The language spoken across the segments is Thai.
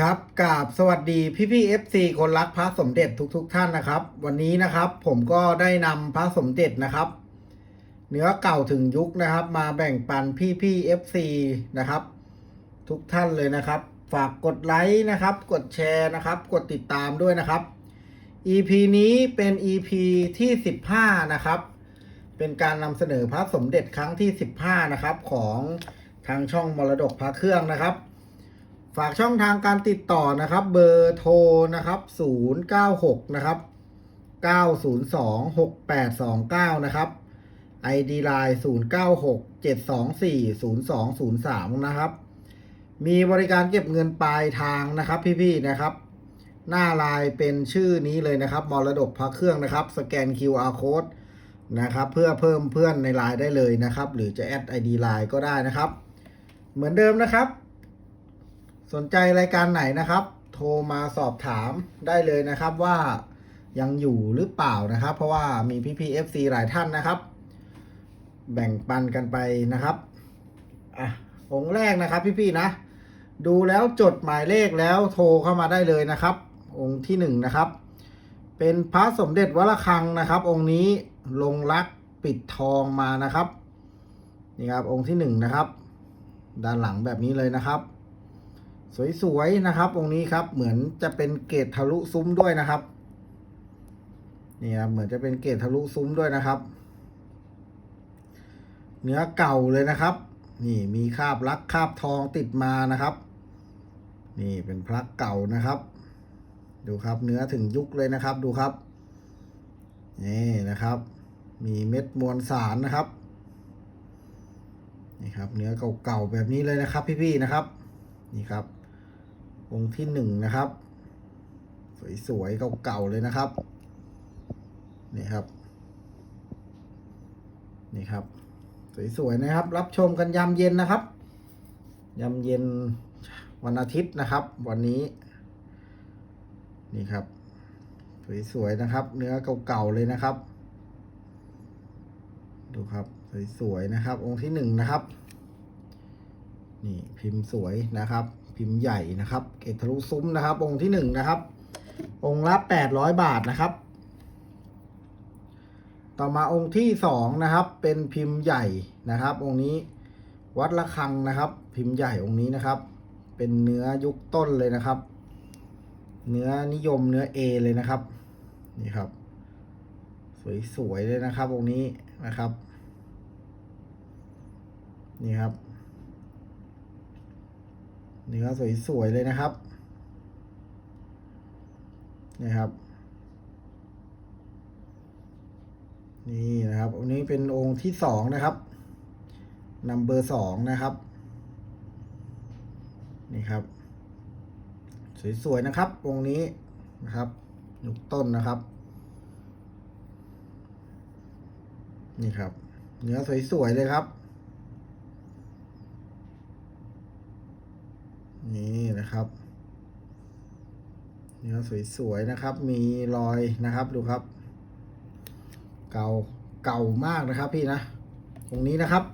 ครับกราบสวัสดีพี่พี่เอฟซีคนรักพระสมเด็จทุกๆทท่านนะครับ วันนี้นะครับผมก็ได้นำพระสมเด็จนะครับ เนื้อเก่าถึงยุคนะครับ มาแบ่งปันพี่พี่เอฟซีนะครับ ทุกท่านเลยนะครับ ฝากกดไลค์นะครับ กดแชร์นะครับ กดติดตามด้วยนะครับ EP นี้เป็น EP ที่ 15 นะครับ เป็นการนำเสนอพระสมเด็จครั้งที่ 15 นะครับ ของทางช่องมรดกพระเครื่องนะครับ ฝากช่องทางการติดต่อนะครับ เบอร์โทรนะครับ096นะครับ902 6829นะครับ ID Line 096 724 0203นะครับ มีบริการเก็บเงินปลายทางนะครับพี่ๆนะครับ หน้าไลน์เป็นชื่อนี้เลยนะครับมรดกพระเครื่องนะครับ สแกน QR code นะครับ เพื่อเพิ่มเพื่อนในไลน์ได้เลยนะครับ หรือจะแอด ID Line ก็ได้นะครับ เหมือนเดิมนะครับ สนใจรายการไหนนะครับ โทรมาสอบถามได้เลยนะครับว่ายังอยู่หรือเปล่านะครับ เพราะว่ามีพี่พีเอฟซีหลายท่านนะครับ แบ่งปันกันไปนะครับอะองค์แรกนะครับพี่ๆนะ ดูแล้วจดหมายเลขแล้วโทรเข้ามาได้เลยนะครับ องค์ที่หนึ่งนะครับ เป็นพระสมเด็จวระฆังนะครับ องค์นี้ลงรักปิดทองมานะครับนี่ครับองค์ที่หนึ่งนะครับ ด้านหลังแบบนี้เลยนะครับ สวยๆนะครับ องค์นี้ครับ เหมือนจะเป็นเกตทะลุซุ้มด้วยนะครับนี่ครับเหมือนจะเป็นเกตทะลุซุ้มด้วยนะครับ เนื้อเก่าเลยนะครับ นี่มีคาบลักคาบทองติดมานะครับ นี่เป็นพระเก่านะครับ ดูครับเนื้อถึงยุคเลยนะครับ ดูครับนี่นะครับ มีเม็ดมวลสารนะครับนี่ครับ เนื้อเก่าๆแบบนี้เลยนะครับ พี่ๆนะครับ นี่ครับ องค์ที่หนึ่งนะครับ สวยๆเก่าๆเลยนะครับ นี่ครับ นี่ครับ สวยๆนะครับ รับชมกันยามเย็นนะครับยามเย็นวันอาทิตย์นะครับ วันนี้ นี่ครับ สวยๆนะครับ เนื้อเก่าๆเลยนะครับ ดูครับสวยๆนะครับ องค์ที่หนึ่งนะครับ นี่พิมพ์สวยนะครับ พิมพ์ใหญ่นะครับ เกตทะลุซุ้มนะครับ องค์ที่หนึ่งนะครับ องค์ละแปดร้อยบาทนะครับ ต่อมาองค์ที่สองนะครับ เป็นพิมพ์ใหญ่นะครับ องค์นี้วัดระฆังนะครับ พิมพ์ใหญ่องค์นี้นะครับ เป็นเนื้อยุคต้นเลยนะครับ เนื้อนิยมเนื้อเอเลยนะครับ นี่ครับ สวยๆเลยนะครับองค์นี้นะครับ นี่ครับ เนื้อสวยๆเลยนะครับนี่ครับ นี่นะครับอันนี้เป็นองค์ที่สองนะครับนัมเบอร์สองนะครับ นี่ครับ สวยๆนะครับ องค์นี้นะครับยุคต้นนะครับ นี่ครับ เนื้อสวยๆเลยครับ นี่นะครับ เนื้อสวยๆนะครับ มีรอยนะครับดูครับ เก่าเก่ามากนะครับพี่นะ ตรงนี้นะครับ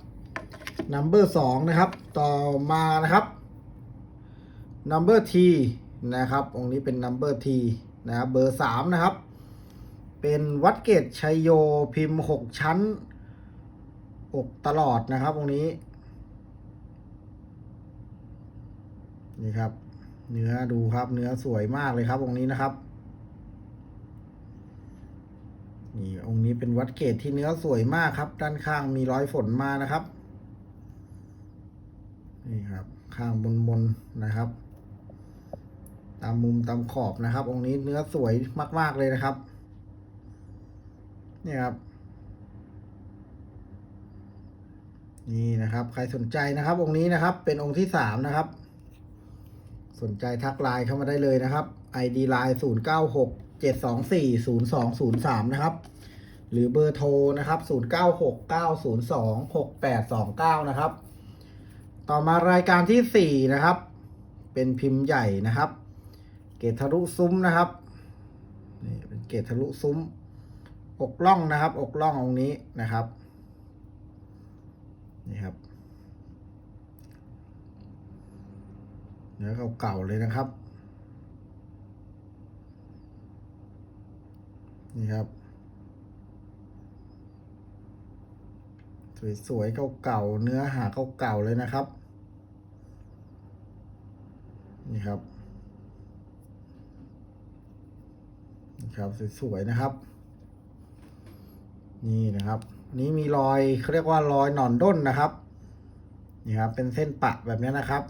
number สองนะครับ ต่อมานะครับ number T นะครับตรงนี้เป็น number T นะครับเบอร์สามนะครับ เป็นวัดเกตชัยโยพิมพ์หกชั้นอกตลอดนะครับตรงนี้ นี่ครับ เนื้อดูครับ เนื้อสวยมากเลยครับตรงนี้นะครับ นี่องค์นี้เป็นวัดเกตที่เนื้อสวยมากครับ ด้านข้างมีร้อยฝนมานะครับ นี่ครับ ข้างบนบนนะครับ ตามมุมตามขอบนะครับ องค์นี้เนื้อสวยมาก ๆเลยนะครับ นี่ครับนี่นะครับ ใครสนใจนะครับ องค์นี้นะครับ เป็นองค์ที่สามนะครับ สนใจทักไลน์เข้ามาได้เลยนะครับ ID ไลน์0 9 6 7 2 4 0 2 0 3 นะครับ หรือเบอร์โทรนะครับ 0 9 6 9 0 2 6 8 2 9 นะครับ ต่อมารายการที่ 4 นะครับ เป็นพิมพ์ใหญ่นะครับ เกตทะลุซุ้มนะครับนี่เป็นเกตทะลุซุ้ม อกล่องนะครับ อกล่ององนี้นะครับ นี่ครับ เนื้อเก่าๆเลยนะครับ นี่ครับ สวยๆเก่าๆเนื้อหาเก่าๆเลยนะครับ นี่ครับนี่ครับสวยๆนะครับ นี่นะครับนี้มีรอยเขาเรียกว่ารอยหนอนด้นนะครับ นี่ครับ เป็นเส้นปะแบบนี้นะครับ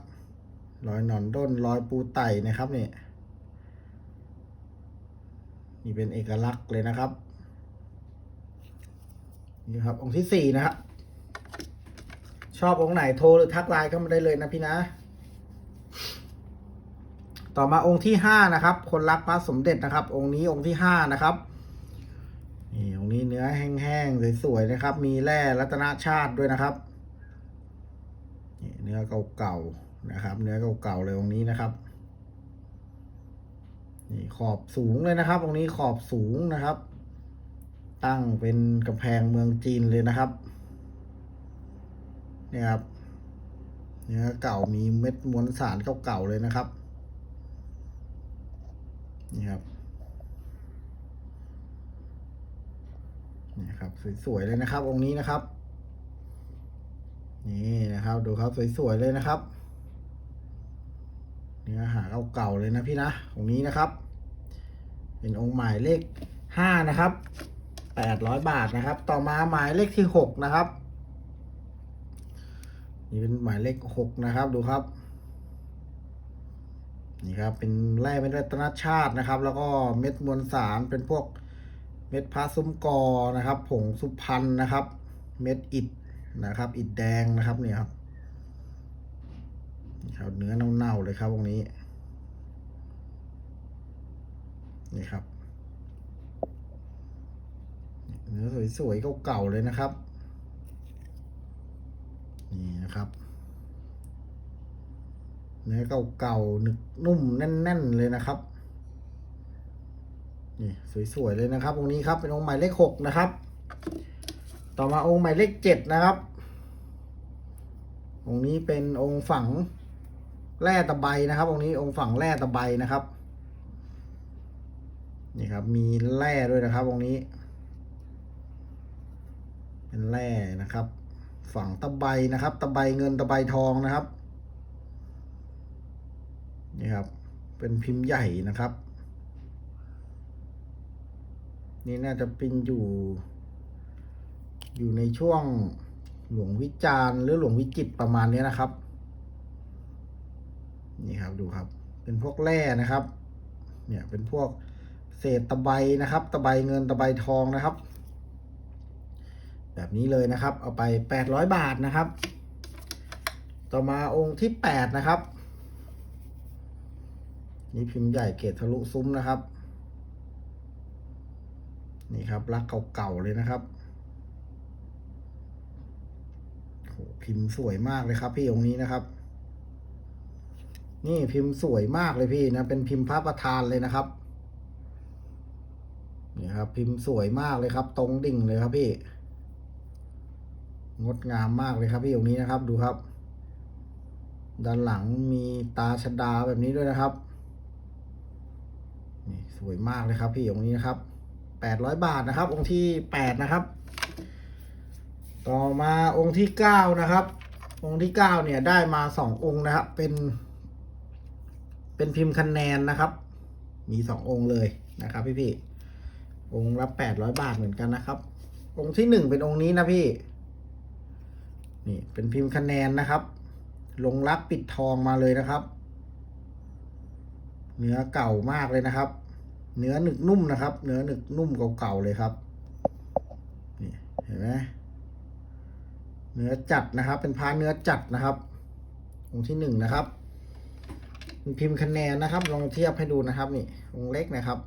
รอยหนอนด้นรอยปูไต่นะครับนี่นี่เป็นเอกลักษณ์เลยนะครับ นี่ครับ องค์ที่สี่นะครับ ชอบองค์ไหนโทรหรือทักไลน์เข้ามาได้เลยนะพี่นะ ต่อมาองค์ที่ห้านะครับ คนรักพระสมเด็จนะครับ องค์นี้องค์ที่ห้านะครับนี่องค์นี้เนื้อแห้งๆสวยๆนะครับ มีแร่รัตนชาติด้วยนะครับเนื้อเก่าๆ นะครับ เนื้อเก่าๆเลยองนี้นะครับ นี่ขอบสูงเลยนะครับ ตรงนี้ขอบสูงนะครับ ตั้งเป็นกำแพงเมืองจีนเลยนะครับนี่ครับ เนื้อเก่ามีเม็ดมวลสารเก่าๆเลยนะครับ นี่ครับนี่ครับสวยๆเลยนะครับองค์นี้นะครับ นี่นะครับ ดูครับสวยๆเลยนะครับ อหาเก่าๆเลยนะพี่นะองนี้นะครับ เป็นองค์หมายเลขห้านะครับแปดร้อยบาทนะครับ ต่อมาหมายเลขที่หกนะครับนี่เป็นหมายเลขหกนะครับดูครับนี่ครับเป็นแร่เป็นรัตนชาตินะครับ แล้วก็เม็ดมวลสารเป็นพวกเม็ดพาซุ้มกอนะครับ ผงสุพรรณนะครับ เม็ดอิฐนะครับ อิฐแดงนะครับเนี่ยครับ ครับเนื้อเน่าๆเลยครับตรงนี้ นี่ครับ เนื้อสวยๆเก่าๆเลยนะครับ นี่นะครับ เนื้อเก่าๆหนึกนุ่มแน่น ๆ เลยนะครับ นี่สวยๆเลยนะครับองค์นี้ครับเป็นองค์หมายเลขหกนะครับ ต่อมาองค์หมายเลขเจ็ดนะครับองค์นี้เป็นองค์ฝัง แร่ตะไบนะครับองค์นี้องค์ฝั่งแร่ตะไบนะครับ นี่ครับ มีแร่ด้วยนะครับองค์นี้ เป็นแร่นะครับ ฝั่งตะไบนะครับ ตะไบเงินตะไบทองนะครับ นี่ครับ เป็นพิมพ์ใหญ่นะครับ นี่น่าจะเป็นอยู่ อยู่ในช่วงหลวงวิจารณ์หรือหลวงวิจิตประมาณนี้นะครับ นี่ครับดูครับ เป็นพวกแร่นะครับ เนี่ยเป็นพวกเศษตะไบนะครับ ตะไบเงินตะไบทองนะครับ แบบนี้เลยนะครับ เอาไปแปดร้อยบาทนะครับ ต่อมาองค์ที่แปดนะครับ นี่พิมพ์ใหญ่เกตทะลุซุ้มนะครับ นี่ครับรักเก่าๆเลยนะครับโหพิมพ์สวยมากเลยครับพี่องค์นี้นะครับ นี่พิมพ์สวยมากเลยพี่นะ เป็นพิมพ์พระประธานเลยนะครับนี่ครับ พิมพ์สวยมากเลยครับ ตรงดิ่งเลยครับพี่ งดงามมากเลยครับพี่องค์นี้นะครับ ดูครับ ด้านหลังมีตาชดาแบบนี้ด้วยนะครับนี่สวยมากเลยครับ พี่องค์นี้นะครับแปดร้อยบาทนะครับ องค์ที่แปดนะครับ ต่อมาองค์ที่เก้านะครับ องค์ที่เก้าเนี่ยได้มาสององค์นะครับ เป็น เป็นพิมพ์คะแนนนะครับ มีสององค์เลยนะครับ พี่พี่องค์ละแปดร้อยบาทเหมือนกันนะครับ องค์ที่หนึ่งเป็นองค์นี้นะพี่ นี่เป็นพิมพ์คะแนนนะครับ ลงรักปิดทองมาเลยนะครับ เนื้อเก่ามากเลยนะครับ เนื้อหนึกนุ่มนะครับ เนื้อหนึกนุ่มเก่าๆเลยครับ นี่เห็นไหมเนื้อจัดนะครับ เป็นพาเนื้อจัดนะครับ องค์ที่หนึ่งนะครับ พิมพ์คะแนนนะครับ ลองเทียบให้ดูนะครับนี่องค์เล็กนะครับ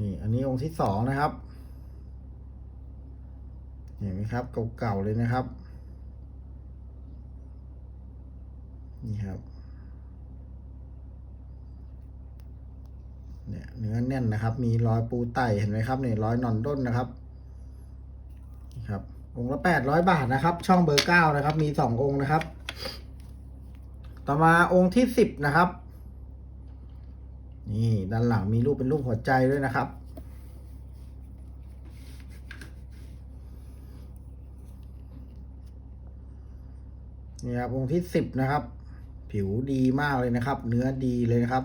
นี่อันนี้องค์ที่สองนะครับ เห็นไหมครับเก่าๆเลยนะครับ นี่ครับเนี่ยเนื้อแน่นนะครับ มีรอยปูไตเห็นไหมครับเนี่ยรอยนอนด้นนะครับนี่ครับองค์ละแปดร้อยบาทนะครับ ช่องเบอร์เก้านะครับ มีสององค์นะครับ ต่อมาองค์ที่สิบนะครับ นี่ด้านหลังมีรูปเป็นรูปหัวใจด้วยนะครับ นี่ครับองค์ที่สิบนะครับ ผิวดีมากเลยนะครับ เนื้อดีเลยนะครับ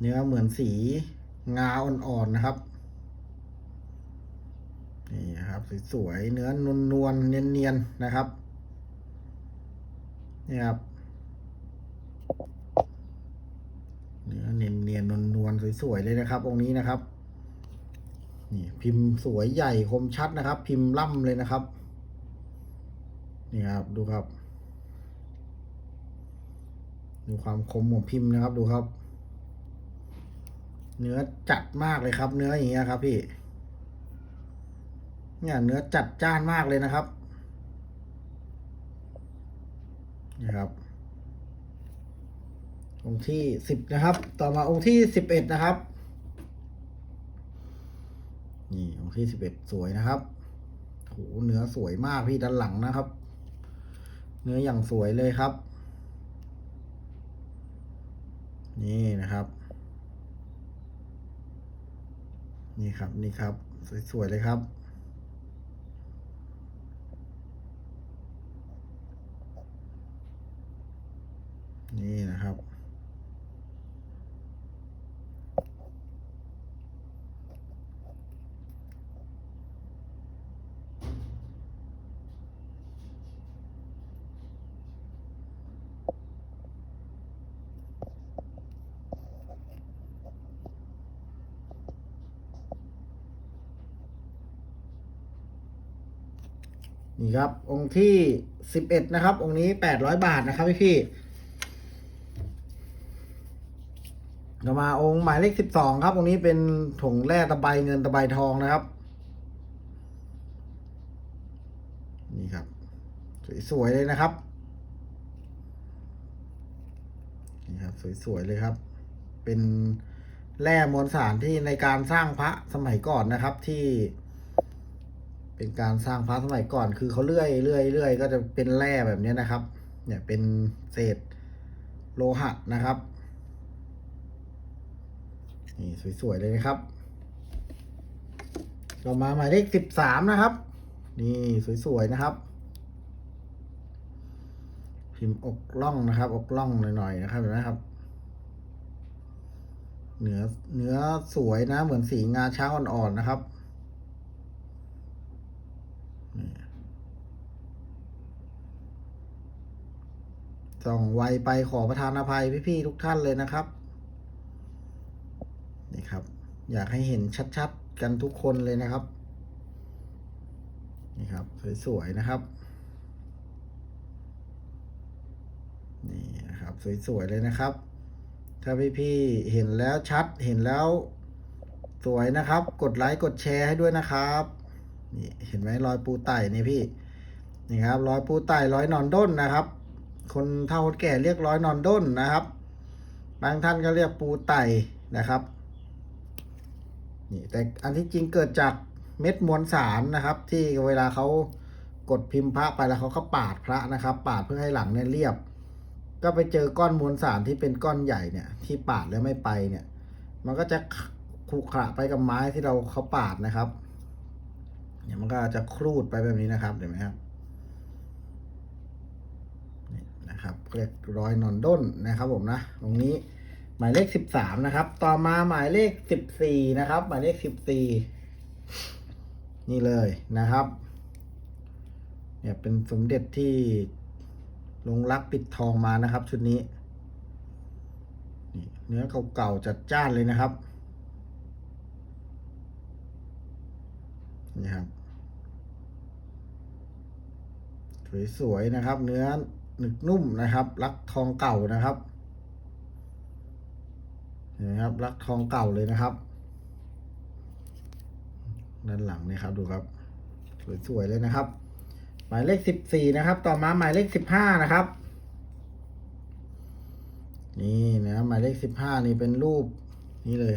เนื้อเหมือนสีงาอ่อนๆนะครับนี่ครับสวยๆเนื้อนวลนวลๆเนียนๆนะครับนี่ครับ เนื้อ เนียนเนียนวลๆสวยๆเลยนะครับ องค์นี้นะครับ นี่พิมพ์สวยใหญ่คมชัดนะครับ พิมพ์ล่ำเลยนะครับ นี่ครับดูครับ ดูความคมของพิมพ์นะครับ ดูครับ เนื้อจัดมากเลยครับ เนื้ออย่างเงี้ยครับ พี่ เนี่ยเนื้อจัดจ้านมากเลยนะครับนี่ครับ องค์ที่สิบนะครับ ต่อมาองค์ที่สิบเอ็ดนะครับ นี่องค์ที่สิบเอ็ดสวยนะครับโหเนื้อสวยมากพี่ด้านหลังนะครับ เนื้ออย่างสวยเลยครับ นี่นะครับ นี่ครับนี่ครับ สวยๆเลยครับ นี่นะครับ นี่ ครับ องค์ที่สิบเอ็ดนะครับ องค์นี้แปดร้อยบาทนะครับพี่พี่ต่อมาองค์หมายเลขสิบสองครับ องค์นี้เป็นถุงแร่ตะไบเงินตะไบทองนะครับ นี่ครับ สวยๆเลยนะครับ นี่ครับ สวยๆเลยครับ เป็นแร่มวลสารที่ในการสร้างพระสมัยก่อนนะครับที่ เป็นการสร้างพระสมัยก่อน คือเขาเลื่อยเลื่อยเลื่อยก็จะเป็นแร่แบบนี้นะครับ เนี่ยเป็นเศษโลหะนะครับ นี่สวยๆเลยนะครับต่อมาหมายเลขสิบสามนะครับ นี่สวยๆนะครับ พิมพ์อกล่องนะครับ อกล่องหน่อยๆนะครับเห็นไหมครับเนื้อเนื้อสวยนะ เหมือนสีงาช้างอ่อนๆนะครับ ส่องไวไปขอประทานอภัยพี่ๆทุกท่านเลยนะครับนี่ครับ อยากให้เห็นชัดๆกันทุกคนเลยนะครับนี่ครับสวยๆนะครับนี่นะครับสวยๆเลยนะครับ ถ้าพี่ๆเห็นแล้วชัดเห็นแล้วสวยนะครับ กดไลค์กดแชร์ให้ด้วยนะครับนี่เห็นไหมรอยปูไต่นี่พี่นี่ครับรอยปูไต่รอยนอนด้นนะครับ คนเฒ่าคนแก่เรียกร้อยนอนด้นนะครับ บางท่านก็เรียกปูไตนะครับนี่แต่อันที่จริงเกิดจากเม็ดมวลสารนะครับ ที่เวลาเขากดพิมพ์พระไปแล้วเขาก็ปาดพระนะครับ ปาดเพื่อให้หลังเนี่ยเรียบ ก็ไปเจอก้อนมวลสารที่เป็นก้อนใหญ่เนี่ย ที่ปาดแล้วไม่ไปเนี่ย มันก็จะขรุขระไปกับไม้ที่เราเขาปาดนะครับเนี่ยมันก็จะครูดไปแบบนี้นะครับเห็นไหมครับ นะครับเรียกรอยนอนด้นนะครับผมนะ ตรงนี้หมายเลขสิบสามนะครับ ต่อมาหมายเลขสิบสี่นะครับ หมายเลขสิบสี่นี่เลยนะครับ เนี่ยเป็นสมเด็จที่ลงรักปิดทองมานะครับ ชุดนี้นี่เนื้อเก่าๆจัดจ้านเลยนะครับนี่ครับสวยๆนะครับ เนื้อ หนึกนุ่มนะครับรักทองเก่านะครับเห็นไหมครับรักทองเก่าเลยนะครับ ด้านหลังนี่ครับดูครับสวยๆเลยนะครับ หมายเลขสิบสี่นะครับ ต่อมาหมายเลขสิบห้านะครับ นี่นะหมายเลขสิบห้านี่เป็นรูปนี่เลย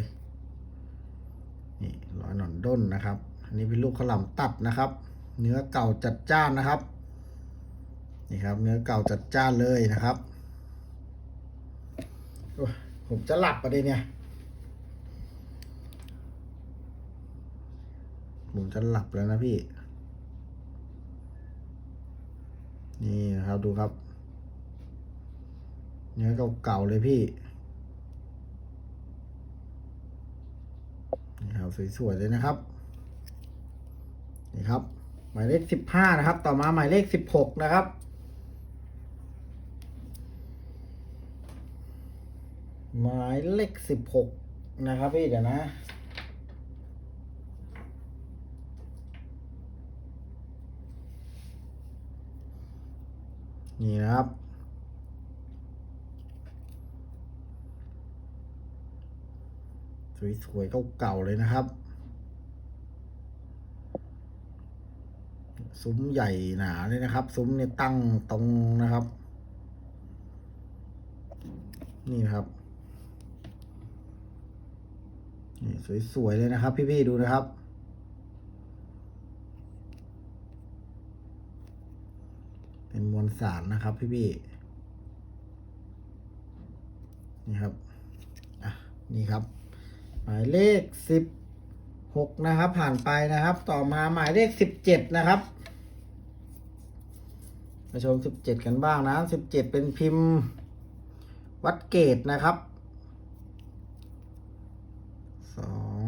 นี่รอยหนอนด้นนะครับ อันนี้เป็นรูปขาวหลาตัดนะครับ เนื้อเก่าจัดจ้านนะครับ นี่ครับ เนื้อเก่าจัดจ้านเลยนะครับ ผมจะหลับประเดี๋ยเนี่ย ผมจะหลับแล้วนะพี่ นี่นะครับดูครับ เนื้อเก่าๆเลยพี่นี่ครับสวยๆเลยนะครับ นี่ครับ หมายเลขสิบห้านะครับ ต่อมาหมายเลขสิบหกนะครับ หมายเลขสิบหกนะครับพี่เดี๋ยวนะนี่นะครับ สวยๆเก่าๆเลยนะครับ ซุ้มใหญ่หนาเลยนะครับ ซุ้มเนี่ยตั้งตรงนะครับ นี่นะครับ นี่สวย ๆ เลยนะครับ พี่ ๆ ดูนะครับ เป็นมวลสารนะครับ พี่ๆนี่ครับ อะ นี่ครับ หมายเลขสิบหกนะครับ ผ่านไปนะครับ ต่อมาหมายเลขสิบเจ็ดนะครับมาชมสิบเจ็ดกันบ้างนะสิบเจ็ดเป็นพิมพ์วัดเกตนะครับสอง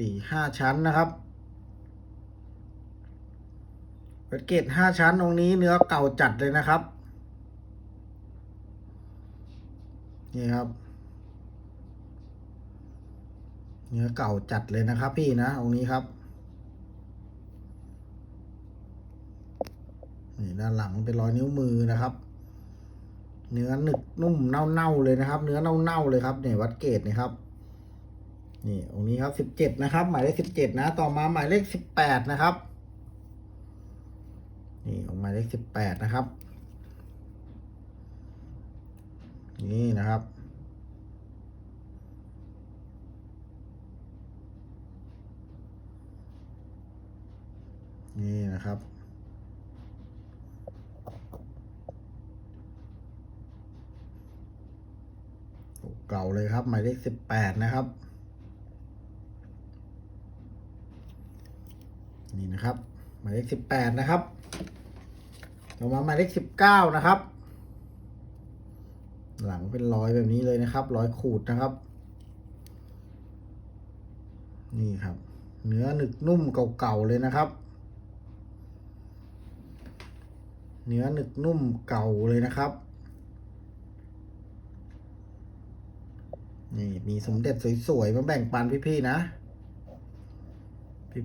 สี่ห้าชั้นนะครับวัดเกตห้าชั้นตรงนี้เนื้อเก่าจัดเลยนะครับ นี่ครับ เนื้อเก่าจัดเลยนะครับ พี่นะตรงนี้ครับนี่ด้านหลังเป็นรอยนิ้วมือนะครับ เนื้อหนึกนุ่มเน่าๆเลยนะครับ เนื้อเน่าๆเลยครับเนี่ยวัดเกตนี่ครับ นี่ตรงนี้ครับสิบเจ็ดนะครับ หมายเลขสิบเจ็ดนะ ต่อมาหมายเลขสิบแปดนะครับ นี่องหมายเลขสิบแปดนะครับ นี่นะครับนี่นะครับ เก่าเลยครับ หมายเลขสิบแปดนะครับ นี่นะครับ หมายเลขสิบแปดนะครับต่อมาหมายเลขสิบเก้านะครับ หลังเป็นรอยแบบนี้เลยนะครับรอยขูดนะครับ นี่ครับ เนื้อหนึกนุ่มเก่าๆเลยนะครับ เนื้อหนึกนุ่มเก่าเลยนะครับนี่มีสมเด็จสวยๆมาแบ่งปันพี่ๆนะ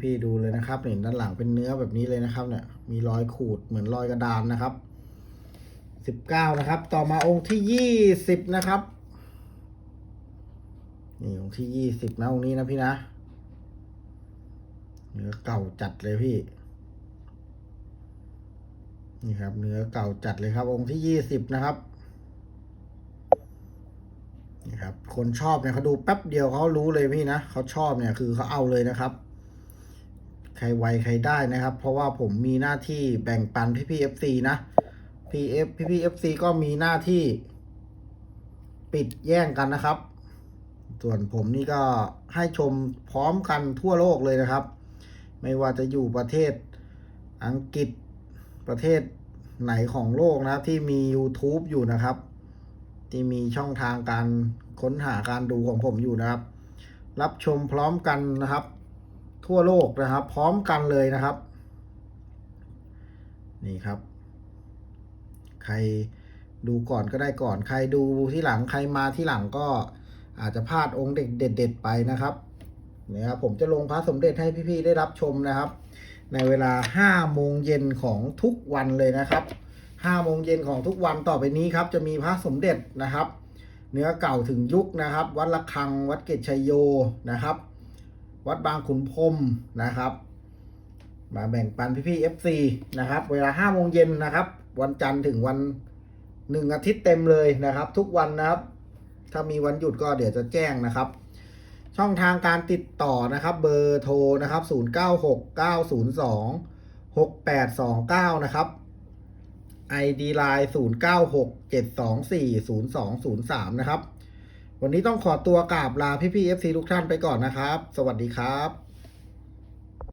พี่ๆดูเลยนะครับเห็นด้านหลังเป็นเนื้อแบบนี้เลยนะครับเนี่ยมีรอยขูดเหมือนรอยกระดานนะครับสิบเก้านะครับ ต่อมาองค์ที่ยี่สิบนะครับนี่องค์ที่ยี่สิบนะองค์นี้นะพี่นะเนื้อเก่าจัดเลยพี่ นี่ครับ เนื้อเก่าจัดเลยครับ องค์ที่ยี่สิบนะครับนี่ครับ คนชอบเนี่ยเขาดูแป๊บเดียวเขารู้เลยพี่นะเขาชอบเนี่ยคือเขาเอาเลยนะครับ ใครไวใครได้นะครับ เพราะว่าผมมีหน้าที่แบ่งปันพี่พี่เอฟซีนะพีเอฟพี่พี่เอฟซีก็มีหน้าที่ ปิดแย่งกันนะครับ ส่วนผมนี่ก็ให้ชมพร้อมกันทั่วโลกเลยนะครับ ไม่ว่าจะอยู่ประเทศอังกฤษประเทศไหนของโลกนะครับที่มี YouTube อยู่นะครับ ที่มีช่องทางการค้นหาการดูของผมอยู่นะครับ รับชมพร้อมกันนะครับ ทั่วโลกนะครับ พร้อมกันเลยนะครับ นี่ครับ ใครดูก่อนก็ได้ก่อน ใครดูที่หลังใครมาที่หลังก็อาจจะพลาดองค์เด็กเด็ดๆไปนะครับเนี่ยครับผมจะลงพระสมเด็จให้พี่ๆได้รับชมนะครับ ในเวลา5โมงเย็นของทุกวันเลยนะครับ5โมงเย็นของทุกวันต่อไปนี้ครับ จะมีพระสมเด็จนะครับ เนื้อเก่าถึงยุคนะครับ วัดละคังวัดเกตชัยโยนะครับ วัดบางขุนพรมนะครับ มาแบ่งปันพี่ๆ FC นะครับ เวลา5โมงเย็นนะครับ วันจันทร์ถึงวันหนึ่งอาทิตย์เต็มเลยนะครับ ทุกวันนะครับ ถ้ามีวันหยุดก็เดี๋ยวจะแจ้งนะครับ ช่องทางการติดต่อนะครับ เบอร์โทรนะครับ 096902 6829 นะครับ ID Line 0967240203 นะครับ วันนี้ต้องขอตัวกราบลาพี่ๆ FC ทุกท่านไปก่อนนะครับ สวัสดีครับ